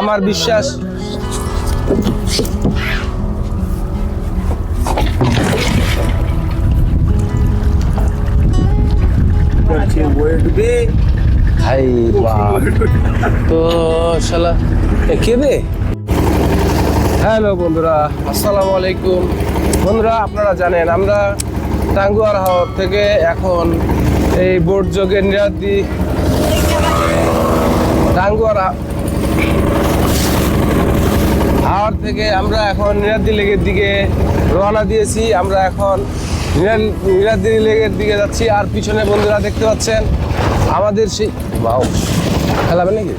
আমার বিশ্বাস। বাপ। তো শালা হ্যালো বন্ধুরা, আসসালামু আলাইকুম। বন্ধুরা, আপনারা জানেন, আমরা টাঙ্গুয়ার হাওর থেকে এখন এই বোর্ড যোগে নিরাদি টাঙ্গুয়ার হাওর থেকে আমরা এখন নিরাদি লেকের দিকে রওনা দিয়েছি। আমরা এখন নিরাদি লেকের দিকে যাচ্ছি। আর পিছনে বন্ধুরা দেখতে পাচ্ছেন, আমাদের সেই বাউ খেলাবে নাকি?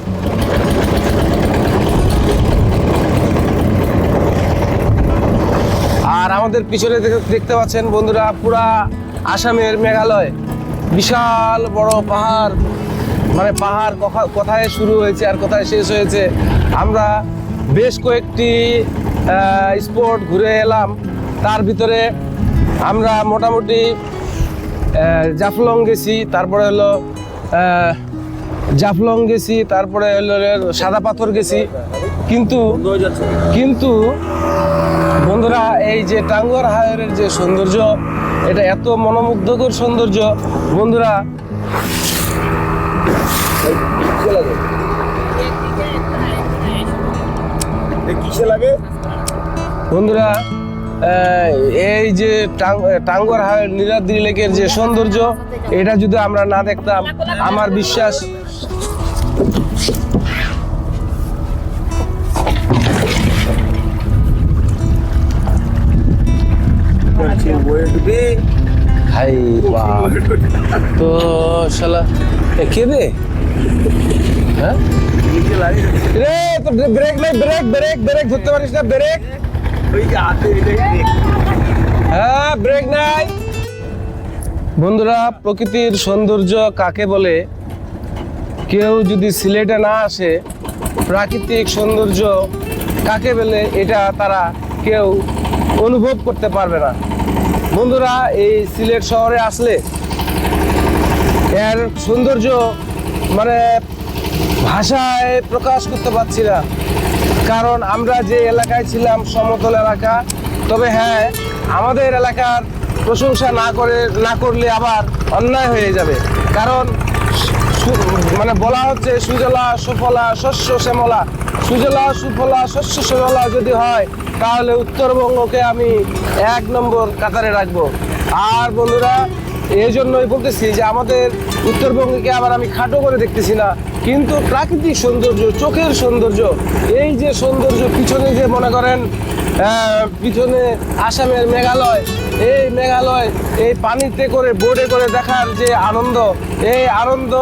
আর আমাদের পিছনে দেখে- দেখতে পাচ্ছেন বন্ধুরা, পুরা আসামের মেঘালয়। বিশাল বড় পাহাড় মানে পাহাড় কোথায় শুরু হয়েছে আর কোথায় শেষ হয়েছে, আমরা বেশ কয়েকটি স্পট ঘুরে এলাম। তার ভিতরে আমরা মোটামুটি জাফলং গেছি, তারপরে হলো জাফলং গেছি, তারপরে হলো সাদা পাথর গেছি। কিন্তু কিন্তু বন্ধুরা, এই যে টাঙ্গর হায়ারের যে সৌন্দর্য, এটা এত মনোমুগ্ধকর সৌন্দর্য। বন্ধুরা কিসে লাগে? বন্ধুরা এই যে টাং- টাঙ্গুয়ার হায়ার নীলাদ্রি লেকের যে সৌন্দর্য, এটা যদি আমরা না দেখতাম, আমার বিশ্বাস হাই তো শালা, এ কে রে? হ্যাঁ? রে তো ব্রেক নাই ব্রেক ব্রেক ব্রেক ধরতে পারিস না ব্রেক হ্যাঁ ব্রেক নাই। বন্ধুরা প্রকৃতির সৌন্দর্য কাকে বলে? কেউ যদি সিলেটে না আসে প্রাকৃতিক সৌন্দর্য কাকে বলে এটা তারা কেউ অনুভব করতে পারবে না। বন্ধুরা এই সিলেট শহরে আসলে এর সৌন্দর্য মানে ভাষায় প্রকাশ করতে পারছি না। কারণ আমরা যে এলাকায় ছিলাম, সমতল এলাকা, তবে হ্যাঁ আমাদের এলাকার প্রশংসা না করে, না করলে আবার অন্যায় হয়ে যাবে। কারণ মানে বলা হচ্ছে, সুজলা, সুফলা, শস্য, শ্যামলা। সুজলা, সুফলা, শস্য, শ্যামলা যদি হয়, তাহলে উত্তরবঙ্গকে আমি এক নম্বর কাতারে রাখব। আর বন্ধুরা এই জন্যই বলতেছি যে আমাদের উত্তরবঙ্গকে আবার আমি খাটো করে দেখতেছি না। কিন্তু প্রাকৃতিক সৌন্দর্য, চোখের সৌন্দর্য, এই যে সৌন্দর্য পিছনে যে মনে করেন পিছনে আসামের মেঘালয়, এই মেঘালয়, এই পানিতে করে বোর্ডে করে দেখার যে আনন্দ, এই আনন্দ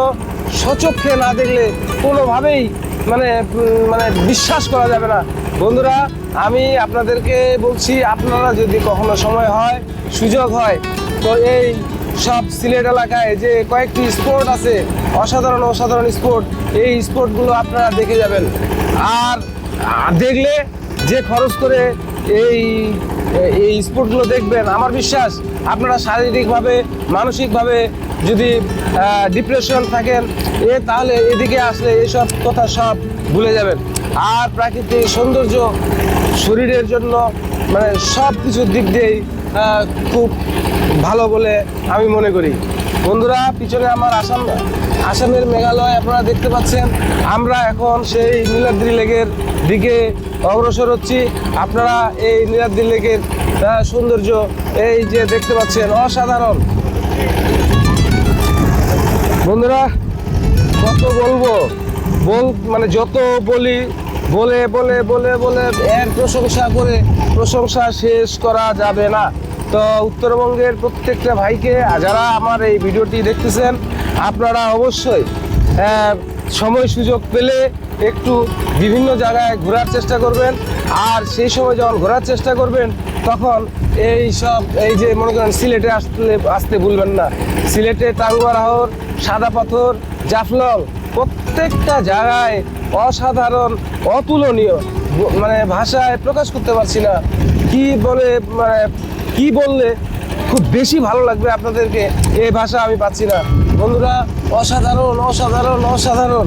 সচক্ষে না দেখলে কোনোভাবেই মানে মানে বিশ্বাস করা যাবে না। বন্ধুরা, আমি আপনাদেরকে বলছি, আপনারা যদি কখনো সময় হয়, সুযোগ হয়, তো এই সব সিলেট এলাকায় যে কয়েকটি স্পোর্ট আছে, অসাধারণ অসাধারণ স্পোর্ট, এই স্পোর্টগুলো আপনারা দেখে যাবেন। আর দেখলে যে খরচ করে এই এই স্পোর্টগুলো দেখবেন, আমার বিশ্বাস আপনারা শারীরিকভাবে, মানসিকভাবে যদি ডিপ্রেশন থাকেন, এ তাহলে এদিকে আসলে এইসব কথা সব ভুলে যাবেন। আর প্রাকৃতিক সৌন্দর্য, শরীরের জন্য মানে সব কিছুর দিক দিয়েই খুব ভালো বলে আমি মনে করি। বন্ধুরা, পিছনে আমার আসাম, আসামের মেঘালয় আপনারা দেখতে পাচ্ছেন। আমরা এখন সেই নীলাদ্রি লেকের দিকে অগ্রসর হচ্ছি। আপনারা এই নীলাদ্রি লেকের সৌন্দর্য এই যে দেখতে পাচ্ছেন, অসাধারণ। বন্ধুরা, কত বলব? বল মানে যত বলি, বলে বলে বলে বলে, এর প্রশংসা করে প্রশংসা শেষ করা যাবে না। তো উত্তরবঙ্গের প্রত্যেকটা ভাইকে যারা আমার এই ভিডিওটি দেখতেছেন, আপনারা অবশ্যই সময় সুযোগ পেলে একটু বিভিন্ন জায়গায় ঘোরার চেষ্টা করবেন। আর সেই সময় যখন ঘোরার চেষ্টা করবেন, তখন এই সব, এই যে মনে করেন সিলেটে আসলে, আসতে ভুলবেন না। সিলেটে টাঙ্গুয়ার হাওর, সাদা পাথর, জাফলং, প্রত্যেকটা জায়গায় অসাধারণ, অতুলনীয় মানে ভাষায় প্রকাশ করতে পারছি না। কি বলে মানে কি বললে? খুব বেশি ভালো লাগবে আপনাদেরকে। এই ভাষা আমি পাচ্ছি না। বন্ধুরা, অসাধারণ অসাধারণ অসাধারণ।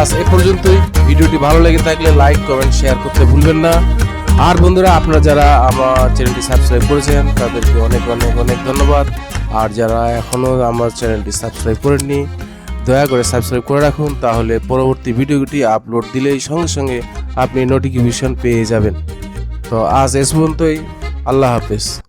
আজ এ পর্যন্তই। ভিডিওটি ভালো লেগে থাকলে লাইক, কমেন্ট, শেয়ার করতে ভুলবেন না। আর বন্ধুরা, আপনারা যারা আমার চ্যানেলটি সাবস্ক্রাইব করেছেন, তাদেরকে অনেক অনেক অনেক ধন্যবাদ। আর যারা এখনও আমার চ্যানেলটি সাবস্ক্রাইব করেননি, দয়া করে সাবস্ক্রাইব করে রাখুন, তাহলে পরবর্তী ভিডিওটি আপলোড দিলেই সঙ্গে সঙ্গে আপনি নোটিফিকেশন পেয়ে যাবেন। তো আজ এস পর্যন্তই। আল্লাহ হাফেজ।